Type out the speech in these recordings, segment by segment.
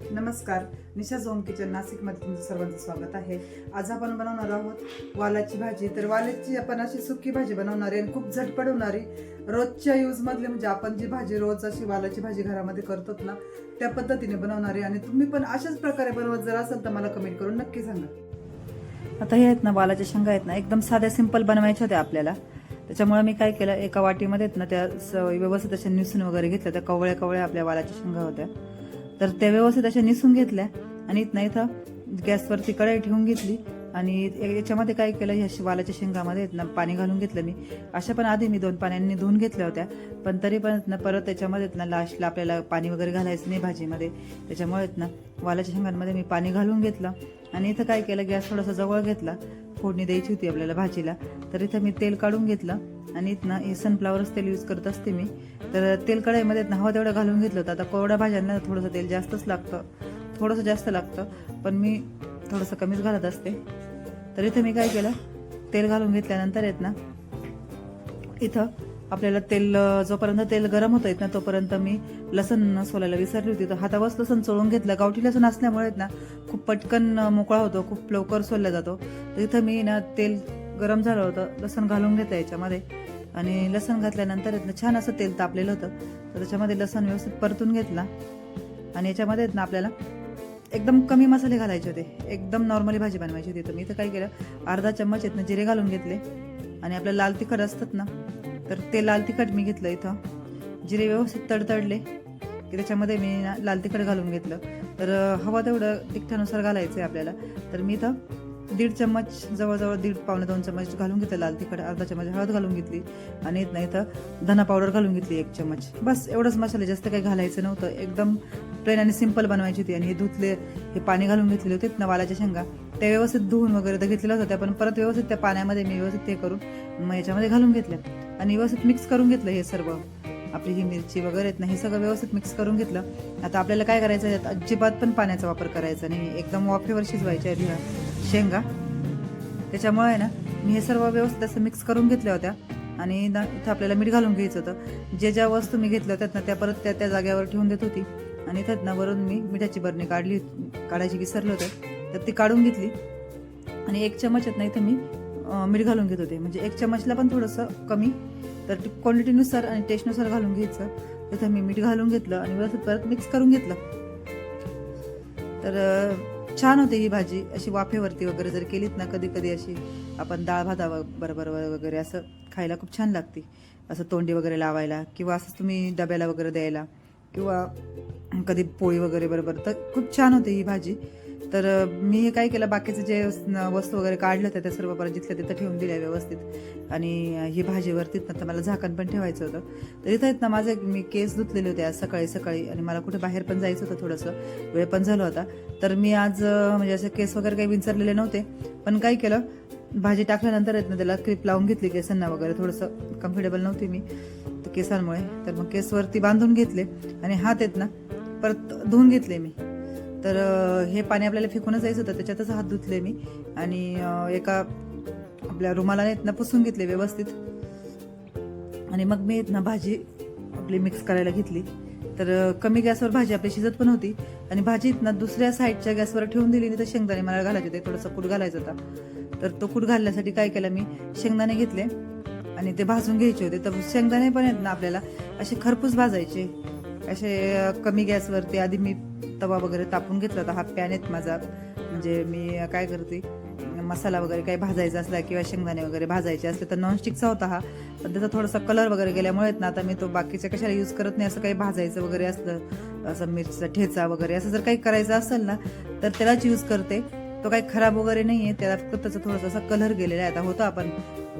नमस्कार निशा zone kitchen नाशिकमध्ये तुमचं सर्वांचं स्वागत आहे. आज आपण बनवणार आहोत वालाची भाजी. तर वालाची आपण अशी सुकी भाजी बनवणार आहे आणि खूप झटपट होणारी रोजच्या यूजमधली म्हणजे आपण जी भाजी रोज अशी वालाची भाजी घरामध्ये करतो ना त्या पद्धतीने बनवणार आहे. आणि तुम्ही पण अशाच प्रकारे बनवत जर असाल तर मला कमेंट करून नक्की सांगा. आता हे आहेत ना वालाच्या शेंगा आहेत ना एकदम साध्या सिंपल बनवायच्या होत्या आपल्याला. त्याच्यामुळे मी काय केलं एका वाटीमध्ये आहेत ना त्या स- व्यवस्थित अशा निसून वगैरे घेतल्या त्या कवळ्या कवळ्या आपल्या वालाच्या शेंगा होत्या. तर त्या व्यवस्थित अशा निसून घेतल्या आणि इथं इथं गॅसवरती कढई ठेवून घेतली आणि याच्यामध्ये काय केलं ह्या वालाच्या शेंगामध्ये ना पाणी घालून घेतलं मी. अशा पण आधी मी दोन पाण्यांनी धुवून घेतल्या होत्या पण तरी पण ना परत त्याच्यामध्ये ना लास्टला आपल्याला पाणी वगैरे घालायचं नाही भाजीमध्ये. त्याच्यामुळे ना वालाच्या शेंगांमध्ये मी पाणी घालून घेतलं आणि इथं काय केलं गॅस थोडासा जवळ घेतला. फोडणी द्यायची होती आपल्याला भाजीला. तर इथं मी तेल काढून घेतलं आणि इथं हे सनफ्लावरच तेल यूज करत असते मी. तर तेल कढईमध्ये ना हवा तेवढं घालून घेतलं होतं. आता कोरड्या भाज्यांना थोडंसं तेल जास्तच लागतं. थोडंसं जास्त लागतं पण मी थोडंसं कमीच घालत असते. तर इथं मी काय केलं? तेल घालून घेतल्यानंतर येत ना इथं आपल्याला तेल जोपर्यंत तेल गरम होत आहेत ना तोपर्यंत मी लसण सोलायला विसरली होती. तर हातावरच लसण चोळून घेतलं. गावठी लसण असल्यामुळे ना खूप पटकन मोकळा होतो खूप लवकर सोलला जातो. तर इथं मी ना तेल गरम झालं होतं लसण घालून घेतलं याच्यामध्ये. आणि लसण घातल्यानंतर ना छान असं तेल तापलेलं होतं. तर त्याच्यामध्ये लसण व्यवस्थित परतून घेतला. आणि याच्यामध्ये आहेत ना आपल्याला एकदम कमी मसाले घालायचे होते. एकदम नॉर्मली भाजी बनवायची होती. तर मी इथं काय केलं अर्धा चम्मच आहेत ना जिरे घालून घेतले. आणि आपलं लाल तिखट असतात ना तर ते लाल तिखट मी घेतलं इथं. जिरे व्यवस्थित तडतडले की त्याच्यामध्ये मी ना लाल तिखट घालून घेतलं. तर हवा तेवढं तिखटानुसार घालायचं आहे आपल्याला. तर मी इथं दीड चम्मच जवळजवळ दीड पावणे दोन चम्मच घालून घेतलं लाल तिखट. अर्धा चम्मच हळद घालून घेतली आणि नाही इथं धना पावडर घालून घेतली एक चम्मच. बस एवढंच मसाले. जास्त काही घालायचं नव्हतं. एकदम प्लेन आणि सिंपल बनवायची होती. आणि हे धुतले हे पाणी घालून घेतलेले होते ना वालाच्या शेंगा. त्या व्यवस्थित धुवून वगैरे तर घेतलेल्या होत्या पण परत व्यवस्थित त्या पाण्यामध्ये मी व्यवस्थित ते करून मग याच्यामध्ये घालून घेतल्या आणि व्यवस्थित मिक्स करून घेतलं हे सर्व. आपली ही मिरची वगैरे आहेत ना हे सगळं व्यवस्थित मिक्स करून घेतलं. आता आपल्याला काय करायचं आहे अजिबात पण पाण्याचा वापर करायचा नाही. एकदम वाफेवर शिजवायच्या आधी ह्या शेंगा. त्याच्यामुळे आहे ना मी हे सर्व व्यवस्थित असं मिक्स करून घेतल्या होत्या. आणि ना इथं आपल्याला मीठ घालून घ्यायचं होतं. जे ज्या वस्तू मी घेतल्या होत्या ना त्या परत त्या त्या जाग्यावर ठेवून देत होती. आणि इथं ना वरून मी मिठाची बरणी काढली काढायची विसरलं होतं. तर ती काढून घेतली. आणि एक चमच येत नाही तर मी मीठ घालून घेत होते. म्हणजे एक चमचला पण थोडंसं कमी तर क्वांटिटीनुसार आणि टेस्टनुसार घालून घ्यायचं. तिथं मी मीठ घालून घेतलं आणि व्यवस्थित परत मिक्स करून घेतलं. तर छान होते ही भाजी. अशी वाफेवरती वगैरे जर केलीत ना कधी कधी अशी आपण डाळ भाता बरोबर वगैरे असं खायला खूप छान लागते. असं तोंडी वगैरे लावायला किंवा असं तुम्ही डब्याला वगैरे द्यायला किंवा कधी पोळी वगैरे बरोबर. तर खूप छान होते ही भाजी. तर मी हे काय केलं बाकीचं जे न- वस्तू वगैरे काढल्या होत्या त्या सर्व परत जिथल्या तिथं ठेवून दिल्या व्यवस्थित. आणि ही भाजीवर ना तर मला झाकण पण ठेवायचं होतं. तर इथं आहेत ना माझे मी केस धुतलेले होते आज सकाळी सकाळी. आणि मला कुठे बाहेर पण जायचं होतं थोडंसं. वेळ पण झाला होता. तर मी आज म्हणजे असे केस वगैरे काही विंचरलेले नव्हते. पण काय केलं भाजी टाकल्यानंतर आहेत ना त्याला क्लिप लावून घेतली केसांना वगैरे. थोडंसं कम्फर्टेबल नव्हती मी केसांमुळे. तर मग केसवरती बांधून घेतले. आणि हात आहेत ना परत धुवून घेतले मी. तर हे पाणी आपल्याला फेकूनच जायचं होतं त्याच्यातच हात धुतले मी. आणि एका आपल्या रुमाला इथनं ना पुसून घेतले व्यवस्थित. आणि मग मी आहेत ना भाजी आपली मिक्स करायला घेतली. तर कमी गॅसवर भाजी आपली शिजत पण होती. आणि भाजी ना दुसऱ्या साईडच्या गॅसवर ठेवून दिली. तर शेंगदाणे मला घालायचे होते. थोडंसं कूट घालायचा होता. तर तो कूट घालण्यासाठी काय केलं मी शेंगदाणे घेतले. आणि ते भाजून घ्यायचे होते. तर शेंगदाणे पण आहेत ना आपल्याला असे खरपूस भाजायचे. असे कमी गॅसवरती आधी मी तवा वगैरे तापून घेतला होता. हा पॅन आहेत माझा. म्हणजे मी काय करते मसाला वगैरे काही भाजायचा असला किंवा शेंगदाणे वगैरे भाजायचे असले तर नॉनस्टिकचा होता हा. पण त्याचा थोडासा कलर वगैरे गेल्यामुळे ना आता मी तो बाकीच्या कशाला यूज करत नाही असं काही भाजायचं वगैरे असलं असं मिरचीचा ठेचा वगैरे असं जर काही करायचं असेल ना तर त्यालाच यूज करते. तो काही खराब वगैरे नाही आहे त्याला फक्त त्याचा थोडासा असा कलर गेलेला आहे. आता होतो आपण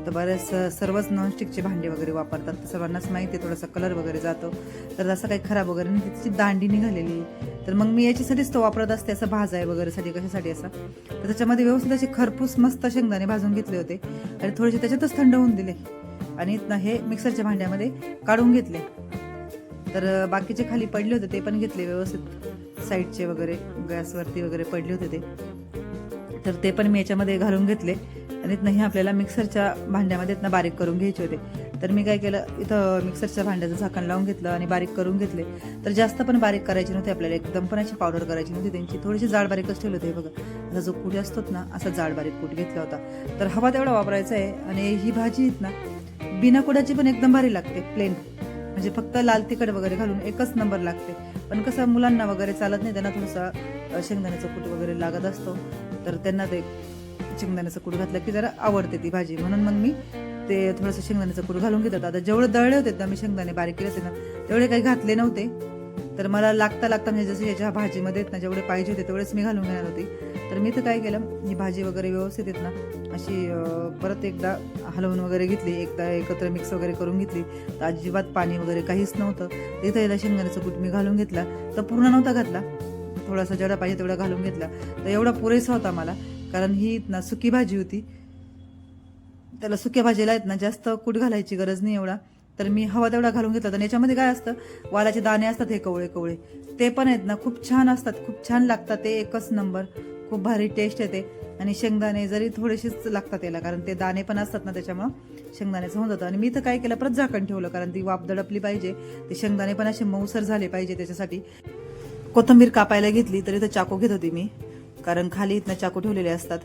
तर बऱ्याच सर्वच नॉनस्टिकचे भांडे वगैरे वापरतात. तर सर्वांनाच माहिती आहे थोडासा कलर वगैरे जातो. तर असं काही खराब वगैरे नाही. तिची दांडी निघालेली तर मग मी याच्यासाठीच तो वापरत असते असं भाजाय आहे वगैरेसाठी कशासाठी असा. तर त्याच्यामध्ये व्यवस्थित असे खरपूस मस्त शेंगदाणे भाजून घेतले होते. आणि थोडेसे त्याच्यातच थंड होऊन दिले. आणि इथनं हे मिक्सरच्या भांड्यामध्ये काढून घेतले. तर बाकीचे खाली पडले होते ते पण घेतले व्यवस्थित. साईडचे वगैरे गॅसवरती वगैरे पडले होते ते. तर ते पण मी याच्यामध्ये घालून घेतले. आणि इथनं हे आपल्याला मिक्सरच्या भांड्यामध्ये इथनं बारीक करून घ्यायचे होते. तर मी काय केलं इथं मिक्सरच्या भांड्याचं झाकण लावून घेतलं आणि बारीक करून घेतले. तर जास्त पण बारीक करायची नव्हती आपल्याला एकदम पण अशी पावडर करायची नव्हती त्यांची. थोडीशी जाड बारीकच ठेवलं होते बघा. आता जो कूट असतोच ना असा जाड बारीक कूट घेतला होता. तर हवा तेवढा वापरायचा आहे आणि ही भाजी आहेत ना बिना कुडाची पण एकदम भारी लागते प्लेन म्हणजे फक्त लाल तिखट वगैरे घालून एकच नंबर लागते. पण कसं मुलांना वगैरे चालत नाही त्यांना थोडंसं शेंगदाण्याचं कूट वगैरे लागत असतो. तर त्यांना ते शेंगदाण्याचं कूट घातलं की जरा आवडते ती भाजी. म्हणून मग मी ते थोडंसं शेंगदाण्याचं कूट घालून घेतात आता जेवढे दळले होते ना मी शेंगदाणे बारीक केले होते ना तेवढे काही घातले नव्हते. तर मला लागता लागता म्हणजे जसे याच्या भाजीमध्ये आहेत ना जेवढे पाहिजे होते तेवढेच मी घालून घेणार होती. तर मी तर काय केलं ही भाजी वगैरे व्यवस्थित आहेत ना अशी परत एकदा हलवून वगैरे घेतली एकदा एकत्र मिक्स वगैरे करून घेतली. तर अजिबात पाणी वगैरे काहीच नव्हतं. तिथं याला शेंगदाण्याचं कूट मी घालून घेतला तर पूर्ण नव्हता घातला. थोडासा जेवढा पाहिजे तेवढा घालून घेतला. तर एवढा पुरेसा होता मला. कारण ही ना सुकी भाजी होती. त्याला सुक्या भाजीला आहेत ना जास्त कूट घालायची गरज नाही एवढा. तर मी हवा तेवढा घालून घेतला तर याच्यामध्ये काय असतं? वालाचे दाणे असतात हे कवळे कवळे. ते पण आहेत ना खूप छान असतात. खूप छान लागतात ते एकच नंबर. खूप भारी टेस्ट येते. आणि शेंगदाणे जरी थोडेसेच लागतात याला कारण ते दाणे पण असतात ना त्याच्यामुळं शेंगदाण्याचं होऊन जातं. आणि मी तर काय केलं? परत झाकण ठेवलं कारण ती वाफ दडपली पाहिजे. ते शेंगदाणे पण असे मऊसर झाले पाहिजे त्याच्यासाठी. कोथिंबीर कापायला घेतली तरी तर चाकू घेत होती मी. कारण खाली इथनं चाकू ठेवलेले असतात.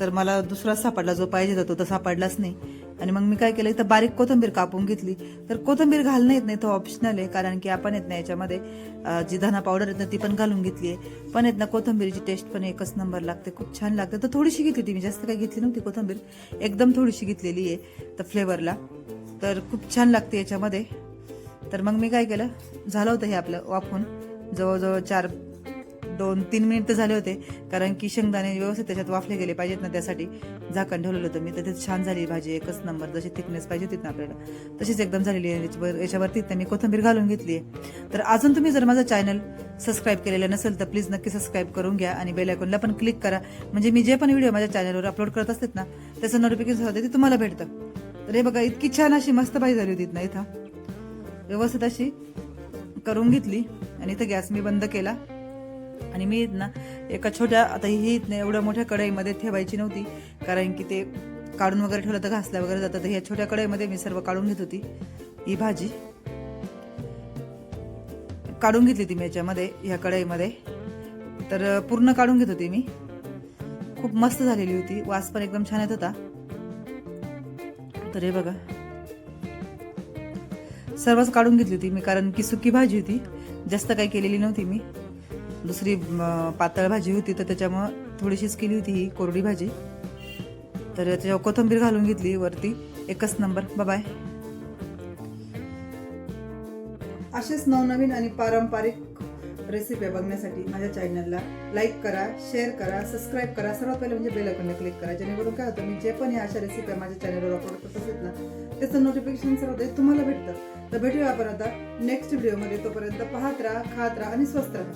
तर मला दुसरा सापडला जो पाहिजे होता तो तर सापडलाच नाही. आणि मग मी काय केलं इथं बारीक कोथिंबीर कापून घेतली. तर कोथिंबीर घालणं येत नाही तो ऑप्शनल आहे कारण की आपण येत नाही याच्यामध्ये. जी धना पावडर येत ना ती पण घालून घेतली आहे. पण येत ना कोथंबीरची टेस्ट पण एकच नंबर लागते. खूप छान लागते. तर थोडीशी घेतली ती मी जास्त काही घेतली नव्हती कोथिंबीर. एकदम थोडीशी घेतलेली आहे तर फ्लेवरला तर खूप छान लागते याच्यामध्ये. तर मग मी काय केलं झालं होतं हे आपलं वाफून. जवळजवळ चार दोन तीन मिनिट तर झाले होते. कारण की शेंगदाणे व्यवस्थित त्याच्यात वाफले गेले पाहिजेत ना त्यासाठी झाकण ठेवलेलं होतं मी. तर ते छान झाली भाजी एकच नंबर जशी थिकनेस पाहिजे होती ना आपल्याला तशीच एकदम झालेली आहे. याच्यावर याच्यावरती मी कोथिंबीर घालून घेतली आहे. तर अजून तुम्ही जर माझं चॅनल सबस्क्राईब केलेलं नसेल तर प्लीज नक्की सबस्क्राईब करून घ्या आणि बेल आयकॉनला पण क्लिक करा. म्हणजे मी जे पण व्हिडिओ माझ्या चॅनलवर अपलोड करत असतात ना त्याचं नोटिफिकेशन होते ते तुम्हाला भेटतं. तर हे बघा इतकी छान अशी मस्त भाजी झाली होती ना इथं. व्यवस्थित अशी करून घेतली आणि इथं गॅस मी बंद केला. आणि मी ना एका छोट्या आता ही ना एवढ्या मोठ्या कढईमध्ये ठेवायची नव्हती कारण की ते काढून वगैरे ठेवलं तर घासल्या वगैरे जातं तर ह्या छोट्या कढईमध्ये मी सर्व काढून घेत होती. ही भाजी काढून घेतली ती मी याच्यामध्ये ह्या कढईमध्ये. तर पूर्ण काढून घेत होती मी. खूप मस्त झालेली होती. वास पण एकदम छान येत होता. तर हे बघा. सर्वच काढून घेतली होती मी कारण की सुकी भाजी होती. जास्त काही केलेली नव्हती मी. दुसरी पातळ भाजी होती तर त्याच्यामुळं थोडीशीच केली होती ही कोरडी भाजी. तर त्याच्यावर कोथिंबीर घालून घेतली वरती. एकच नंबर. बाय असेच नवनवीन आणि पारंपरिक रेसिपी बघण्यासाठी माझ्या चॅनलला लाईक करा शेअर करा सबस्क्राईब करा. सर्वात पहिले म्हणजे बेल आयकॉनला क्लिक करा. जेणेकरून काय होतं मी जे पण या अशा रेसिपी माझ्या चॅनलवर अपलोड करत असेल ना त्याचं नोटिफिकेशन सर्व तुम्हाला भेटतं. तर भेटूया आपण आता नेक्स्ट व्हिडिओमध्ये तोपर्यंत पाहत राहा खात राहा आणि स्वस्त राहा.